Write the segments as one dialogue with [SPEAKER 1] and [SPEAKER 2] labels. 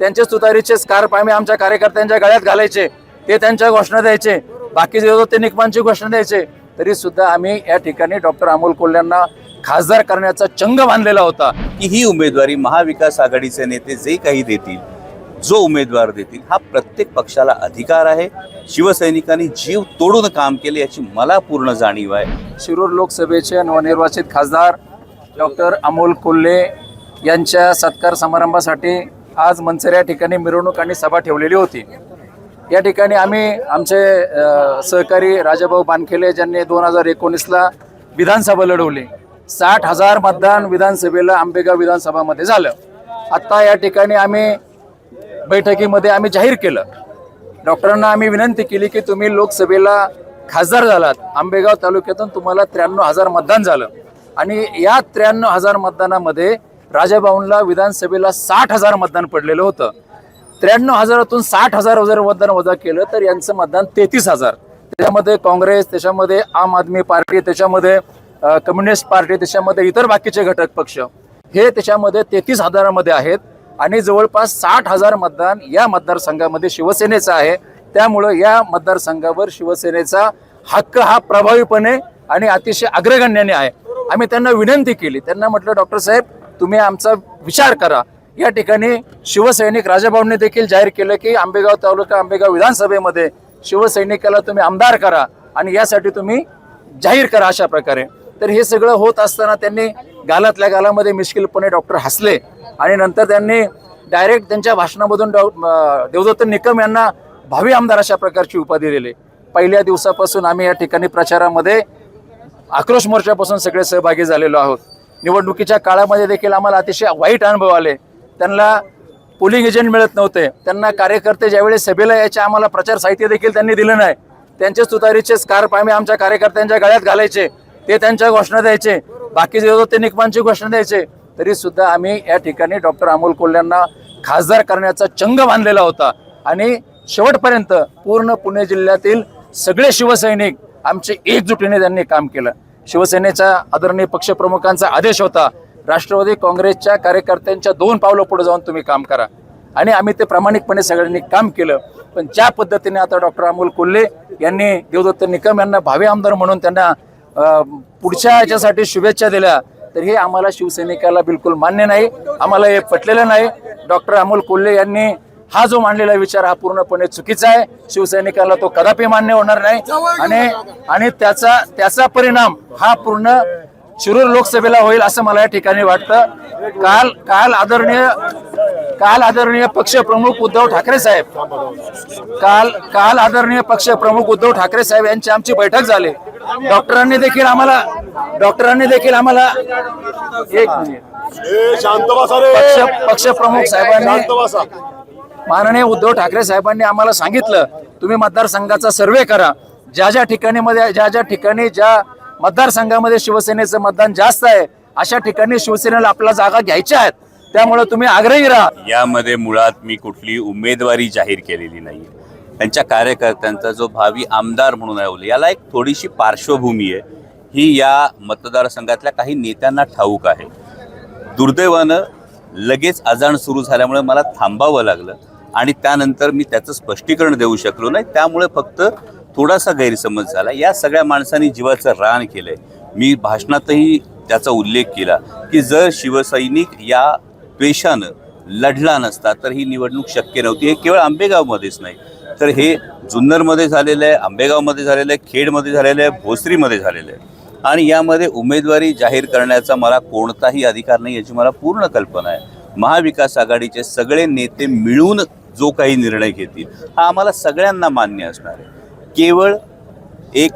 [SPEAKER 1] त्यांचे तुतारीचे स्कार्फ आम्ही आमच्या कार्यकर्त्यांच्या गळ्यात घालायचे. ते त्यांच्या घोषणा द्यायचे. बाकीचे जो ते निकमांची घोषणा द्यायचे. तरी सुद्धा आम्ही या ठिकाणी डॉक्टर अमोल कोल्ह्यांना खासदार करण्याचा चंग बांधलेला होता.
[SPEAKER 2] की ही उमेदवारी महाविकास आघाडीचे नेते जे काही देतील जो उमेदवार देतील हा प्रत्येक पक्षाला अधिकार आहे. शिवसैनिकांनी जीव तोडून काम केले याची मला पूर्ण जाणीव आहे.
[SPEAKER 1] शिरूर लोकसभेचे नवनिर्वाचित खासदार डॉक्टर अमोल कोल्हे यांच्या सत्कार समारंभासाठी आज मनसर या ठिकाणी मिरवणूक आणि सभा ठेवलेली होती. या ठिकाणी आम्ही आमचे सहकारी राजाभाऊ बानखेले ज्यांनी दोन हजार एकोणीसला विधानसभा लढवली. साठ हजार मतदान विधानसभेला आंबेगाव विधानसभामध्ये झालं. आत्ता या ठिकाणी आम्ही बैठकीमध्ये आम्ही जाहीर केलं. डॉक्टरांना आम्ही विनंती केली की तुम्ही लोकसभेला खासदार झालात. आंबेगाव तालुक्यातून तुम्हाला त्र्याण्णव हजार मतदान झालं. आणि या त्र्याण्णव हजार मतदानामध्ये राजाभाऊंला विधानसभेला साठ हजार मतदान पडलेलं होतं. त्र्याण्णव हजारातून साठ हजार जर मतदान वजा केलं तर यांचं मतदान तेहतीस हजार. त्याच्यामध्ये काँग्रेस त्याच्यामध्ये आम आदमी पार्टी त्याच्यामध्ये कम्युनिस्ट पार्टी त्याच्यामध्ये इतर बाकीचे घटक पक्ष हे त्याच्यामध्ये तेहतीस हजारामध्ये आहेत. आणि जवळपास साठ हजार मतदान या मतदारसंघामध्ये शिवसेनेचं आहे. त्यामुळं या मतदारसंघावर शिवसेनेचा हक्क हा प्रभावीपणे आणि अतिशय अग्रगण्याने आहे. आम्ही त्यांना विनंती केली. त्यांना म्हटलं डॉक्टर साहेब तुम्ही आमचा विचार करा. या ठिकाणी शिवसैनिक राजाभाऊंनी देखील जाहीर केलं की आंबेगाव तालुका आंबेगाव विधानसभेमध्ये शिवसैनिकाला तुम्ही आमदार करा आणि यासाठी तुम्ही जाहीर करा अशा प्रकारे. तर हे सगळं होत असताना त्यांनी गालातल्या गालामध्ये मिश्किलपणे डॉक्टर हसले आणि नंतर त्यांनी डायरेक्ट त्यांच्या भाषणामधून डॉ देवदत्त निकम यांना भावी आमदार अशा प्रकारची उपाधी दिली. पहिल्या दिवसापासून आम्ही या ठिकाणी प्रचारामध्ये आक्रोश मोर्चापासून सगळे सहभागी झालेलो आहोत. निवडणुकीच्या काळामध्ये देखील आम्हाला अतिशय वाईट अनुभव आले. त्यांना पोलिंग एजंट मिळत नव्हते. त्यांना कार्यकर्ते ज्यावेळेस सभेला यायचे आम्हाला प्रचार साहित्य देखील त्यांनी दिलं नाही. त्यांचे तुतारीचे स्कार्फ आम्ही आमच्या कार्यकर्त्यांच्या गळ्यात घालायचे. ते त्यांच्या घोषणा द्यायचे. बाकीचे जो ते निकमांची घोषणा द्यायचे. तरी सुद्धा आम्ही या ठिकाणी डॉक्टर अमोल कोल्ह्यांना खासदार करण्याचा चंग बांधलेला होता. आणि शेवटपर्यंत पूर्ण पुणे जिल्ह्यातील सगळे शिवसैनिक आमचे एकजुटीने त्यांनी काम केलं. शिवसेनेच्या आदरणीय पक्षप्रमुखांचा आदेश होता. राष्ट्रवादी काँग्रेसच्या कार्यकर्त्यांच्या दोन पावलं पुढे जाऊन तुम्ही काम करा. आणि आम्ही ते प्रामाणिकपणे सगळ्यांनी काम केलं. पण ज्या पद्धतीने आता डॉक्टर अमोल कोल्हे यांनी देवदत्त निकम यांना भावी आमदार म्हणून त्यांना पुढच्या याच्यासाठी शुभेच्छा दिल्या तर हे आम्हाला शिवसैनिकाला बिलकुल मान्य नाही. आम्हाला हे पटलेलं नाही. डॉक्टर अमोल कोल्हे यांनी हा जो मांडलेला विचार हा पूर्णपणे चुकीचा आहे. शिवसैनिकाला तो कदापि मान्य होणार नाही. आणि आणि त्याचा त्याचा परिणाम हा पूर्ण शिरूर लोकसभेला होईल असं मला या ठिकाणी वाटतं. काल काल आदरणीय काल आदरणीय पक्ष प्रमुख उद्धव ठाकरे साहेब काल काल आदरणीय पक्ष प्रमुख उद्धव ठाकरे साहेब यांची आमची बैठक झाली. डॉक्टरांनी देखील आम्हाला डॉक्टरांनी देखील आम्हाला एक पक्ष पक्ष प्रमुख साहेबांनी माननीय उद्धव ठाकरे साहेबांनी आम्हाला सांगितलं तुम्ही मतदारसंघाचा सर्वे करा. ज्या ज्या ठिकाणी मध्ये ज्या ज्या ठिकाणी ज्या मतदारसंघामध्ये शिवसेनेचं मतदान जास्त आहे अशा ठिकाणी शिवसेनेला आपला जागा घ्यायच्या आहेत. त्यामुळे तुम्ही आग्रही राहा.
[SPEAKER 2] यामध्ये मुळात मी कुठली उमेदवारी जाहीर केलेली नाही त्यांच्या कार्यकर्त्यांचा जो भावी आमदार म्हणून आहे याला एक थोडीशी पार्श्वभूमी आहे. ही या मतदारसंघातल्या काही नेत्यांना ठाऊक आहे. दुर्दैवानं लगेच अजाण सुरू झाल्यामुळे मला थांबावं लागलं. आणि त्यानंतर मी त्याचं स्पष्टीकरण देऊ शकलो नाही. त्यामुळे फक्त थोडासा गैरसमज झाला. या सगळ्या माणसांनी जीवाचं रान केलंय. मी भाषणातही त्याचा उल्लेख केला की जर शिवसैनिक या द्वेषानं लढला नसता तर ही निवडणूक शक्य नव्हती. हे केवळ आंबेगावमध्येच नाही. तर हे जुन्नरमध्ये झालेलं आहे आंबेगावमध्ये झालेलं आहे खेडमध्ये झालेलं आहे भोसरीमध्ये झालेलं आहे. आणि यामध्ये उमेदवारी जाहीर करण्याचा मला कोणताही अधिकार नाही याची मला पूर्ण कल्पना आहे. महाविकास आघाडीचे सगळे नेते मिळून जो काही निर्णय घेतील हा आम्हाला सगळ्यांना मान्य असणार आहे. केवळ एक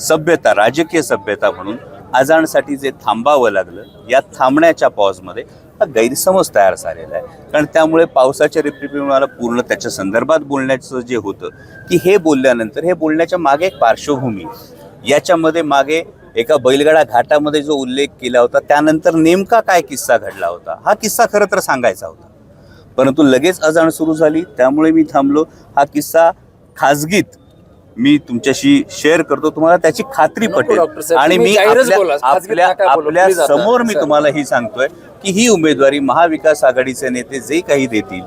[SPEAKER 2] सभ्यता राजकीय सभ्यता म्हणून अजाणसाठी जे थांबावं लागलं या थांबण्याच्या पॉजमध्ये हा गैरसमज तयार झालेला आहे. कारण त्यामुळे पावसाच्या रिपरिपी मला पूर्ण त्याच्या संदर्भात बोलण्याचं जे होतं की हे बोलल्यानंतर हे बोलण्याच्या मागे एक पार्श्वभूमी. याच्यामध्ये मागे एका बैलगाडा घाटामध्ये जो उल्लेख केला होता त्यानंतर नेमका काय किस्सा घडला होता हा किस्सा खरं तर सांगायचा होता. परंतु लगेच अजाण सुरू झाली त्यामुळे मी थांबलो. हा किस्सा खाजगीत मी तुमच्याशी शेअर करतो. तुम्हाला त्याची खात्री पटेल. आणि मी आपल्या आपल्या. समोर मी. तुम्हाला ही सांगतोय की ही उमेदवारी महाविकास आघाडीचे नेते जे काही देतील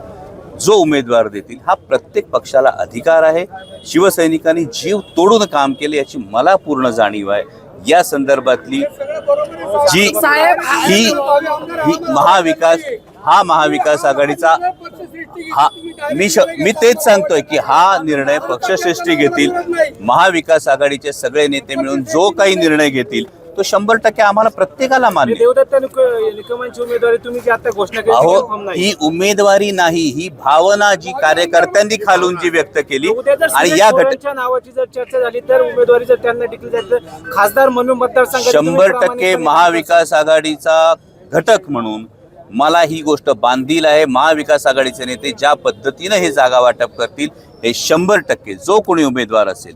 [SPEAKER 2] जो उमेदवार देतील हा प्रत्येक पक्षाला अधिकार आहे. शिवसैनिकांनी जीव तोडून काम केले याची मला पूर्ण जाणीव आहे. या संदर्भातली जी ही ही महाविकास हा महाविकास आघाडीचा हा मी श मी तेच सांगतोय की हा निर्णय पक्षश्रेष्ठी घेतील महाविकास आघाडीचे सगळे नेते मिळून जो काही निर्णय घेतील तो शंभर टक्के आम्हाला प्रत्येकाला मान्य.
[SPEAKER 3] देवदत्त निकमांची उमेदवारी तुम्ही जी आता घोषणा केली ती confirm
[SPEAKER 2] अहो
[SPEAKER 3] नाही.
[SPEAKER 2] ही उमेदवारी नाही ही भावना जी कार्यकर्त्यांनी खालून जी व्यक्त केली
[SPEAKER 3] उद्या जर
[SPEAKER 2] आणि
[SPEAKER 3] सुरेश
[SPEAKER 2] या घट
[SPEAKER 3] पवारांच्या नावाची जर चर्चा झाली तर उमेदवारी जर त्यांना डिक्लेअर झाली तर खासदार म्हणून मतदारसंघात तुम्ही
[SPEAKER 2] शंभर टक्के
[SPEAKER 3] प्रामाणिकपणे
[SPEAKER 2] महाविकास आघाडीचा घटक म्हणून मला ही गोष्ट बांधील आहे. महाविकास आघाडीचे नेते ज्या पद्धतीनं हे जागा वाटप करतील हे शंभर टक्के जो कोणी उमेदवार असेल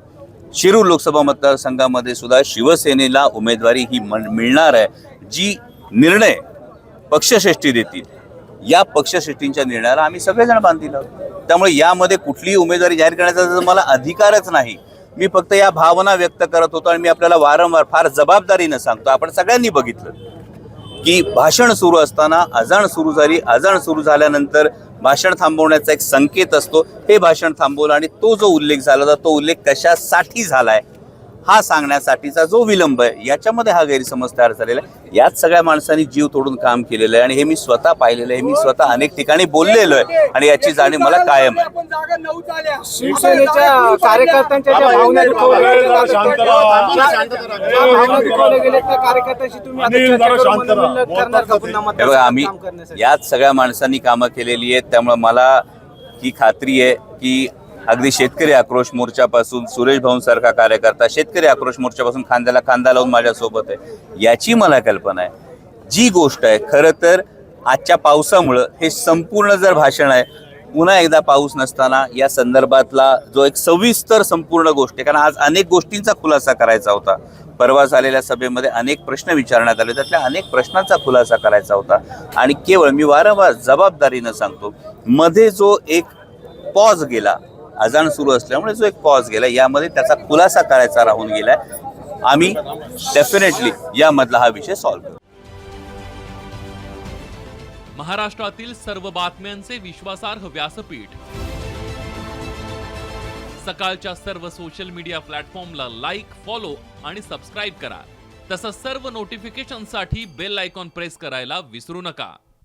[SPEAKER 2] शिरूर लोकसभा मतदारसंघामध्ये सुद्धा शिवसेनेला उमेदवारी ही मन- मिळणार आहे. जी निर्णय पक्षश्रेष्ठी देतील या पक्षश्रेष्ठींच्या निर्णयाला आम्ही सगळेजण बांधील आहोत. त्यामुळे यामध्ये कुठलीही उमेदवारी जाहीर करण्याचा तर मला अधिकारच नाही मी फक्त या भावना व्यक्त करत होतो आणि मी आपल्याला वारंवार फार जबाबदारीनं सांगतो. आपण सगळ्यांनी बघितलं. की भाषण सुरू असताना अजाण सुरू झाली. अजाण सुरू झाल्यानंतर भाषण थांबवण्याचा एक संकेत असतो. हे भाषण थांबवलं आणि तो जो उल्लेख झाला होता तो उल्लेख कशासाठी झाला आहे हा सांगण्यासाठीचा जो विलंब आहे याच्यामध्ये हा गैरसमज तयार झालेला आहे. याच सगळ्या माणसांनी जीव तोडून काम केलेलं आहे आणि हे मी स्वतः पाहिलेलं आहे. मी स्वतः अनेक ठिकाणी बोललेलो आहे आणि याची जाणीव मला कायम आहे.
[SPEAKER 3] शिवसेनेच्या कार्यकर्त्यांच्या ज्या भावना दुखवल्या. गेल्या, ज्या भावना दुखवल्या गेल्या त्या कार्यकर्त्यांशी तुम्ही आता
[SPEAKER 4] अनिल,
[SPEAKER 3] चर्चा
[SPEAKER 4] जरा
[SPEAKER 3] करून
[SPEAKER 4] शांत राहा.
[SPEAKER 3] मनोमिलन करणार का पुन्हा
[SPEAKER 2] हे बघा
[SPEAKER 3] मतदारसंघात
[SPEAKER 2] आम्ही
[SPEAKER 3] काम करण्यासाठी?
[SPEAKER 2] याच सगळ्या माणसांनी कामं केलेली आहेत. त्यामुळे मला ही खात्री आहे की अगदी शेतकरी आक्रोश मोर्चापासून सुरेश भाऊंसारखा कार्यकर्ता शेतकरी आक्रोश मोर्चापासून खांद्याला खांदा लावून माझ्यासोबत आहे. याची मला कल्पना आहे. जी गोष्ट आहे खरं तर आजच्या पावसामुळं हे संपूर्ण जर भाषण आहे पुन्हा एकदा पाऊस नसताना या संदर्भातला जो एक सविस्तर संपूर्ण गोष्ट आहे कारण आज अनेक गोष्टींचा खुलासा करायचा होता. परवा झालेल्या सभेमध्ये अनेक प्रश्न विचारण्यात आले त्यातल्या अनेक प्रश्नांचा खुलासा करायचा होता. आणि केवळ मी वारंवार जबाबदारीनं सांगतो मध्ये जो एक पॉज गेला अजाण सुरू असल्यामुळे जो एक पॉज गेला यामध्ये त्याचा खुलासा करायचा राहून गेलाय. आम्ही डेफिनेटली यामधला हा विषय सॉल्व्ह करू.
[SPEAKER 5] महाराष्ट्रातील सर्व बातम्यांचे विश्वासार्ह व्यासपीठ. सकाळच्या सर्व सोशल मीडिया प्लॅटफॉर्मला लाईक फॉलो आणि सबस्क्राईब करा. तसंच सर्व नोटिफिकेशनसाठी बेल आयकॉन प्रेस करायला विसरू नका.